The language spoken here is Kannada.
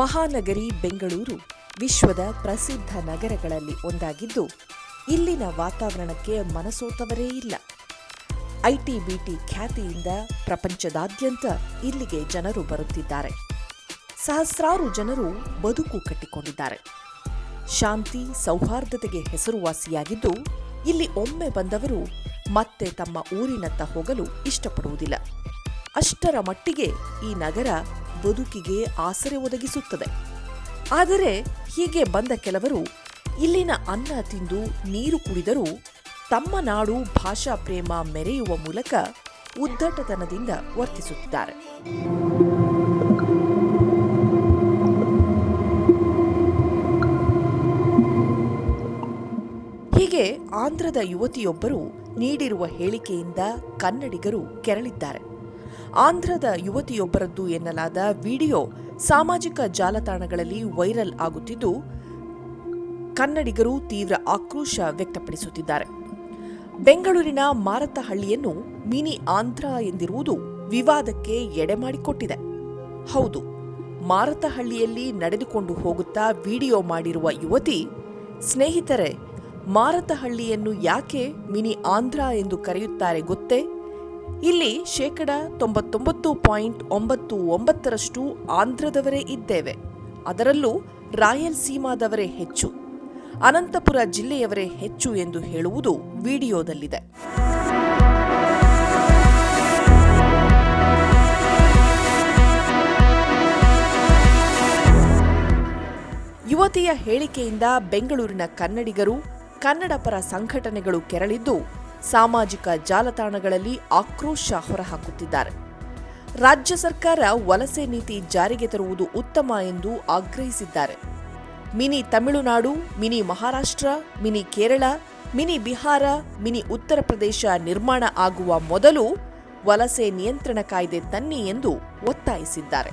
ಮಹಾನಗರಿ ಬೆಂಗಳೂರು ವಿಶ್ವದ ಪ್ರಸಿದ್ಧ ನಗರಗಳಲ್ಲಿ ಒಂದಾಗಿದ್ದು, ಇಲ್ಲಿನ ವಾತಾವರಣಕ್ಕೆ ಮನಸೋತವರೇ ಇಲ್ಲ. ಐಟಿ ಬಿಟಿ ಖ್ಯಾತಿಯಿಂದ ಪ್ರಪಂಚದಾದ್ಯಂತ ಇಲ್ಲಿಗೆ ಜನರು ಬರುತ್ತಿದ್ದಾರೆ. ಸಹಸ್ರಾರು ಜನರು ಬದುಕು ಕಟ್ಟಿಕೊಂಡಿದ್ದಾರೆ. ಶಾಂತಿ, ಸೌಹಾರ್ದತೆಗೆ ಹೆಸರುವಾಸಿಯಾಗಿದ್ದು, ಇಲ್ಲಿ ಒಮ್ಮೆ ಬಂದವರು ಮತ್ತೆ ತಮ್ಮ ಊರಿನತ್ತ ಹೋಗಲು ಇಷ್ಟಪಡುವುದಿಲ್ಲ. ಅಷ್ಟರ ಮಟ್ಟಿಗೆ ಈ ನಗರ ಬದುಕಿಗೆ ಆಸರೆ ಒದಗಿಸುತ್ತದೆ. ಆದರೆ ಹೀಗೆ ಬಂದ ಕೆಲವರು ಇಲ್ಲಿನ ಅನ್ನ ತಿಂದು ನೀರು ಕುಡಿದರೂ ತಮ್ಮ ನಾಡು ಭಾಷಾ ಪ್ರೇಮ ಮೆರೆಯುವ ಮೂಲಕ ಉದ್ದಟತನದಿಂದ ವರ್ತಿಸುತ್ತಾರೆ ಹೀಗೆ ಆಂಧ್ರದ ಯುವತಿಯೊಬ್ಬರು ನೀಡಿರುವ ಹೇಳಿಕೆಯಿಂದ ಕನ್ನಡಿಗರು ಕೆರಳಿದ್ದಾರೆ. ಆಂಧ್ರದ ಯುವತಿಯೊಬ್ಬರದ್ದು ಎನ್ನಲಾದ ವಿಡಿಯೋ ಸಾಮಾಜಿಕ ಜಾಲತಾಣಗಳಲ್ಲಿ ವೈರಲ್ ಆಗುತ್ತಿದ್ದು, ಕನ್ನಡಿಗರು ತೀವ್ರ ಆಕ್ರೋಶ ವ್ಯಕ್ತಪಡಿಸುತ್ತಿದ್ದಾರೆ. ಬೆಂಗಳೂರಿನ ಮಾರತಹಳ್ಳಿಯನ್ನು ಮಿನಿ ಆಂಧ್ರ ಎಂದಿರುವುದು ವಿವಾದಕ್ಕೆ ಎಡೆಮಾಡಿಕೊಟ್ಟಿದೆ ಹೌದು ಮಾರತಹಳ್ಳಿಯಲ್ಲಿ ನಡೆದುಕೊಂಡು ಹೋಗುತ್ತಾ ವಿಡಿಯೋ ಮಾಡಿರುವ ಯುವತಿ, ಸ್ನೇಹಿತರೆ ಮಾರತಹಳ್ಳಿಯನ್ನು ಯಾಕೆ ಮಿನಿ ಆಂಧ್ರ ಎಂದು ಕರೆಯುತ್ತಾರೆ ಗೊತ್ತೇ? ಇಲ್ಲಿ ಶೇಕಡ ತೊಂಬತ್ತೊಂಬತ್ತು ಪಾಯಿಂಟ್ ಒಂಬತ್ತು ಒಂಬತ್ತರಷ್ಟು ಆಂಧ್ರದವರೇ ಇದ್ದೇವೆ. ಅದರಲ್ಲೂ ರಾಯಲ್ಸೀಮಾದವರೇ ಹೆಚ್ಚು. ಅನಂತಪುರ ಜಿಲ್ಲೆಯವರೇ ಹೆಚ್ಚು ಎಂದು ಹೇಳುವುದು ವಿಡಿಯೋದಲ್ಲಿದೆ. ಯುವತಿಯ ಹೇಳಿಕೆಯಿಂದ ಬೆಂಗಳೂರಿನ ಕನ್ನಡಿಗರು ಕನ್ನಡ ಪರ ಸಂಘಟನೆಗಳು ಕೆರಳಿದ್ದು ಸಾಮಾಜಿಕ ಜಾಲತಾಣಗಳಲ್ಲಿ ಆಕ್ರೋಶ ಹೊರಹಾಕುತ್ತಿದ್ದಾರೆ. ರಾಜ್ಯ ಸರ್ಕಾರ ವಲಸೆ ನೀತಿ ಜಾರಿಗೆ ತರುವುದು ಉತ್ತಮ ಎಂದು ಆಗ್ರಹಿಸಿದ್ದಾರೆ. Mini Tamil Nadu, mini Maharashtra, mini Kerala, mini Bihar, mini Uttar Pradesh ನಿರ್ಮಾಣ ಆಗುವ ಮೊದಲು ವಲಸೆ ನಿಯಂತ್ರಣ ಕಾಯ್ದೆ ತನ್ನಿ ಎಂದು ಒತ್ತಾಯಿಸಿದ್ದಾರೆ.